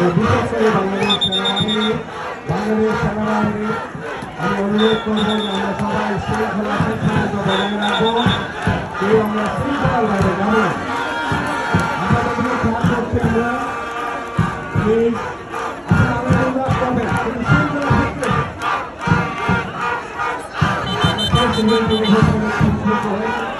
যে বিশেষ করে বাংলাদেশ সেনাবাহিনী বাংলাদেশ সেনাবাহিনী আমি অনুরোধ করব আমরা সবাই শৃঙ্খলা সিদ্ধান্ত বজায় রাখব কেউ আমরা শৃঙ্খলার বাইরে যাব আমরা কোনো খেলা করছি না প্লিজ Thank you.